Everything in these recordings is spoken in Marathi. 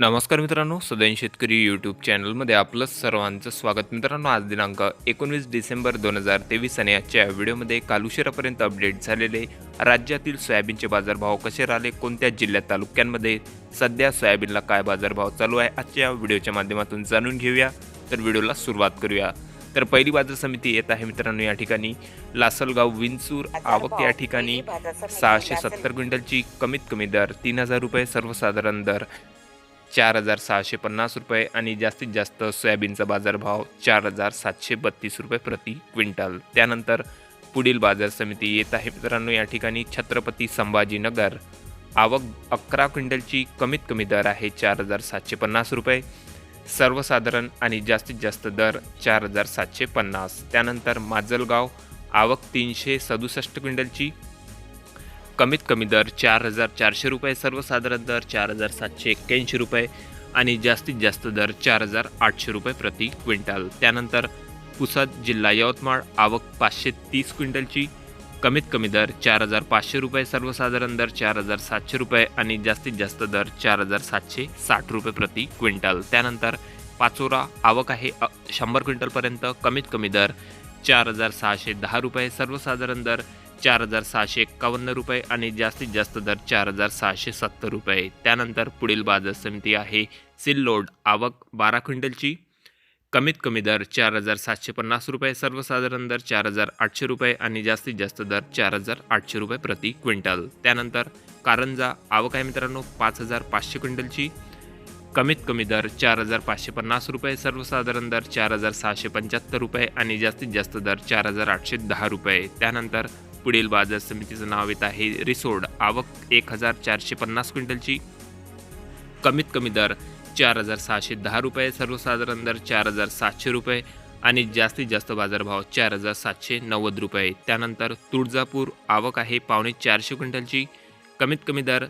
नमस्कार मित्रांनो सदैन शेतकरी यूट्यूब चॅनलमध्ये आपलं सर्वांचं स्वागत. मित्रांनो आज दिनांक एकोणवीस डिसेंबर दोन हजार तेवीस आणि आजच्या व्हिडिओमध्ये काल उशिरापर्यंत अपडेट झालेले राज्यातील सोयाबीनचे बाजारभाव कसे राहिले कोणत्या जिल्ह्यात तालुक्यांमध्ये सध्या सोयाबीनला काय बाजारभाव चालू आहे आजच्या व्हिडिओच्या माध्यमातून जाणून घेऊया. तर व्हिडिओला सुरुवात करूया. तर पहिली बाजार समिती येत आहे मित्रांनो या ठिकाणी. लासलगाव विंचूर आवक या ठिकाणी सहाशे सत्तर क्विंटलची कमीत कमी दर तीन हजार रुपये सर्वसाधारण दर. चार हजार सहाशे पन्नास रुपये आणि जास्तीत जास्त सोयाबीनचा बाजारभाव चार हजार सातशे बत्तीस रुपये प्रति क्विंटल. त्यानंतर पुढील बाजार समिती येत आहे. मित्रांनो या ठिकाणी छत्रपती संभाजीनगर. आवक अकरा क्विंटलची कमीत कमी दर आहे चार हजार सातशे पन्नास रुपये. सर्वसाधारण आणि जास्तीत जास्त दर चार हजार सातशे पन्नास. त्यानंतर माजलगाव आवक तीनशे सदुसष्ट क्विंटलची कमीत कमी दर चार हजार चारशे रुपये सर्वसाधारण दर चार हजार सातशे एक्क्याऐंशी रुपये आणि जास्तीत जास्त दर चार हजार आठशे रुपये प्रति क्विंटल. त्यानंतर पुसद जिल्हा यवतमाळ आवक पाचशे तीस क्विंटलची कमीत कमी दर चार हजार पाचशे रुपये सर्वसाधारण दर चार हजार सातशे रुपये आणि जास्तीत जास्त दर चार हजार सातशे साठ रुपये प्रति क्विंटल. त्यानंतर पाचोरा आवक आहे शंभर क्विंटलपर्यंत कमीत कमी दर चार हजार सहाशे दहा रुपये सर्वसाधारण दर चार हजार सहाशे एक्कावन्न रुपये आणि जास्तीत जास्त दर चार हजार सहाशे सत्तर रुपये. त्यानंतर पुढील बाजार समिती आहे सिल्लोड आवक बारा क्विंटलची. कमीत कमी दर चार हजार सातशे पन्नास रुपये सर्वसाधारण दर चार हजार आठशे रुपये आणि जास्तीत जास्त दर चार हजार आठशे रुपये प्रति क्विंटल. त्यानंतर कारंजा आवक आहे मित्रांनो पाच हजार पाचशे क्विंटलची. कमीत कमी दर चार हजार पाचशे पन्नास रुपये सर्वसाधारण दर चार हजार सहाशे पंच्याहत्तर रुपये आणि जास्तीत जास्त दर चार हजार आठशे दहा रुपये. त्यानंतर पुढील बाजार समितीचं नाव येत आहे रिसोड. आवक एक हजार चारशे पन्नास क्विंटलची. कमीत कमी दर चार हजार सहाशे दहा रुपये सर्वसाधारण दर चार हजार सातशे रुपये आणि जास्तीत जास्त बाजारभाव चार हजार सातशे नव्वद रुपये. त्यानंतर तुळजापूर आवक आहे पावणे चारशे क्विंटलची. कमीत कमी दर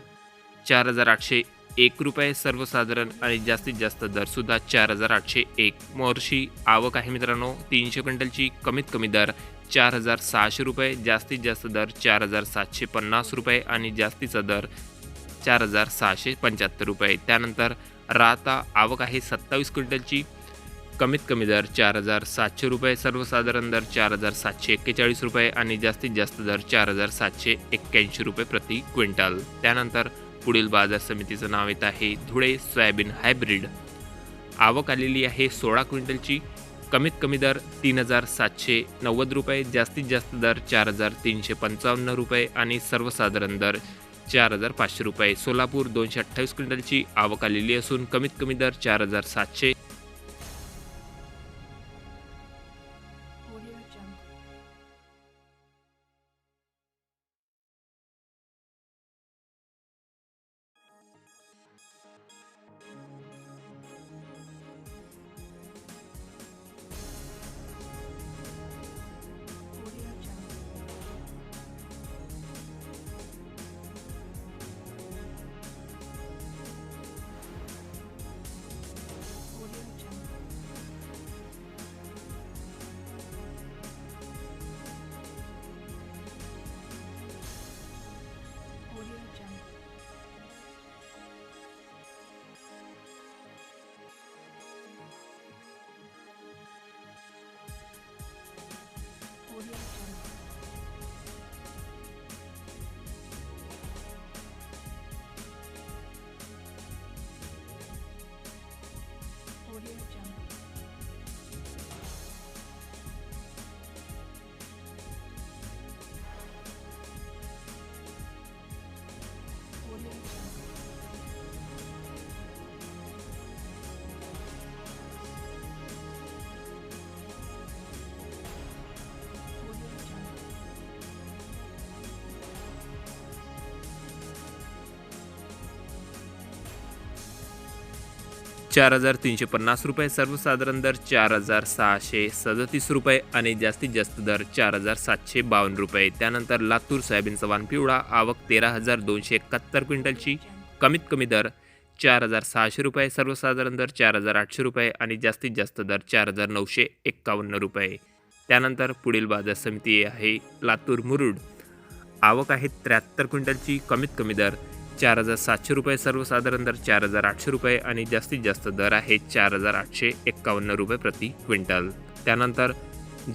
चार हजार आठशे एक रुपये सर्वसाधारण आणि जास्तीत जास्त दरसुद्धा चार हजार आठशे एक. मोर्शी आवक आहे मित्रांनो तीनशे क्विंटलची. कमीत कमी दर चार हजार सहाशे रुपये जास्तीत जास्त दर चार हजार सातशे पन्नास रुपये आणि जास्तीचा दर चार हजार सहाशे पंच्याहत्तर रुपये. त्यानंतर राहता आवक आहे सत्तावीस क्विंटलची. कमीत कमी दर चार हजार सातशे रुपये सर्वसाधारण दर चार हजार सातशे एक्केचाळीस रुपये आणि जास्तीत जास्त दर चार हजार सातशे एक्क्याऐंशी रुपये प्रति क्विंटल. त्यानंतर पुढील बाजार समितीचं नाव येत आहे धुळे सोयाबीन हायब्रिड. आवक आलेली आहे सोळा क्विंटलची. कमीत कमी दर तीन हजार सातशे नव्वद रुपये जास्तीत जास्त दर चार हजार तीनशे पंचावन्न रुपये आणि सर्वसाधारण दर चार हजार पाचशे रुपये. सोलापूर दोनशे अठ्ठावीस क्विंटलची आवक आलेली असून कमीत कमी दर चार हजार सातशे चार हजार तीनशे पन्नास रुपये सर्वसाधारण दर चार हजार सहाशे सदतीस रुपये आणि जास्तीत जास्त दर चार हजार सातशे बावन्न रुपये. त्यानंतर लातूर सोयाबीनचा वाण पिवळा आवक तेरा हजार दोनशे एकाहत्तर क्विंटलची. कमीत कमी दर चार हजार सहाशे रुपये सर्वसाधारण दर चार हजार आठशे रुपये आणि जास्तीत जास्त दर चार हजार नऊशे एक्कावन्न रुपये. त्यानंतर पुढील बाजार समिती आहे लातूर मुरुड. आवक आहे त्र्याहत्तर क्विंटलची कमीत कमी दर चार हजार सातशे रुपये सर्वसाधारण दर चार हजार आठशे रुपये आणि जास्तीत जास्त दर आहे चार हजार आठशे एक्कावन्न रुपये प्रति क्विंटल. त्यानंतर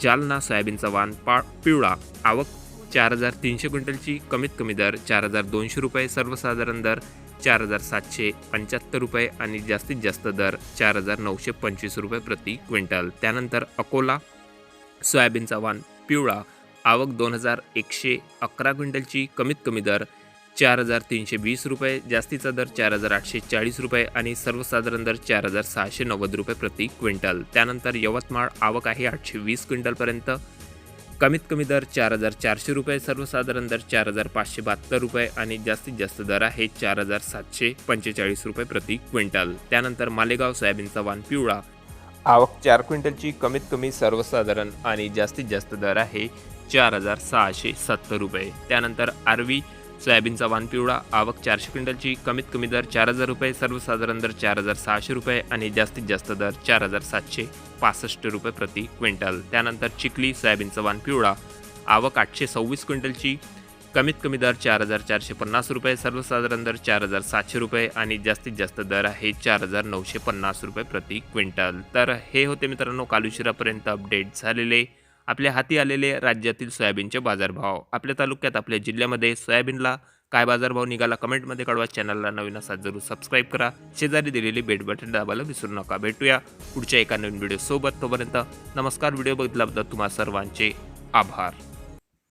जालना सोयाबीनचा वाण पा पिवळा. आवक चार हजार तीनशे क्विंटलची कमीत कमी दर चार हजार दोनशे रुपये सर्वसाधारण दर चार हजार सातशे पंच्याहत्तर रुपये आणि जास्तीत जास्त दर चार हजार नऊशे पंचवीस रुपये प्रति क्विंटल. त्यानंतर अकोला सोयाबीनचा वाण पिवळा. आवक दोन हजार एकशे अकरा क्विंटलची कमीत कमी दर चार हजार तीनशे वीस रुपये जास्तीचा दर चार हजार आठशे चाळीस रुपये आणि सर्वसाधारण दर चार हजार सहाशे नव्वद रुपये प्रति क्विंटल. त्यानंतर यवतमाळ आवक आहे आठशे वीस क्विंटलपर्यंत. कमीत कमी दर चार हजार चारशे रुपये सर्वसाधारण दर चार हजार पाचशे बहात्तर रुपये आणि जास्तीत जास्त दर आहे चार हजार सातशे पंचेचाळीस रुपये प्रति क्विंटल. त्यानंतर मालेगाव सोयाबीनचा वाण पिवळा आवक चार क्विंटलची कमीत कमी सर्वसाधारण आणि जास्तीत जास्त दर आहे चार हजार सहाशे सत्तर रुपये. त्यानंतर आरवी सोयाबीनचा वाण पिवळा आवक चारशे क्विंटलची कमीत कमी दर चार हजार रुपये सर्वसाधारण दर चार हजार सहाशे रुपये आणि जास्तीत जास्त दर चार हजार सातशे पासष्ट रुपये प्रति क्विंटल. त्यानंतर चिखली सोयाबीनचा वाण पिवळा आवक आठशे सव्वीस क्विंटलची कमीत कमी दर चार हजार चारशे पन्नास रुपये सर्वसाधारण दर चार हजार सातशे रुपये आणि जास्तीत जास्त दर आहे चार हजार नऊशे पन्नास रुपये प्रति क्विंटल. तर हे होते मित्रांनो कालुशिरापर्यंत अपडेट झालेले. आपल्या हाती आलेले राज्यातील सोयाबीनचे बाजारभाव. आपल्या तालुक्यात आपल्या जिल्ह्यामध्ये सोयाबीनला काय बाजारभाव निघाला कमेंटमध्ये कळवा. चॅनलला नवीन असा जरूर सबस्क्राईब करा. शेजारी दिलेली बेट बटन दाबायला विसरू नका. भेटूया पुढच्या एका नवीन व्हिडिओ सोबत. तोपर्यंत नमस्कार. व्हिडिओ बघितल्याबद्दल तुम्हा सर्वांचे आभार.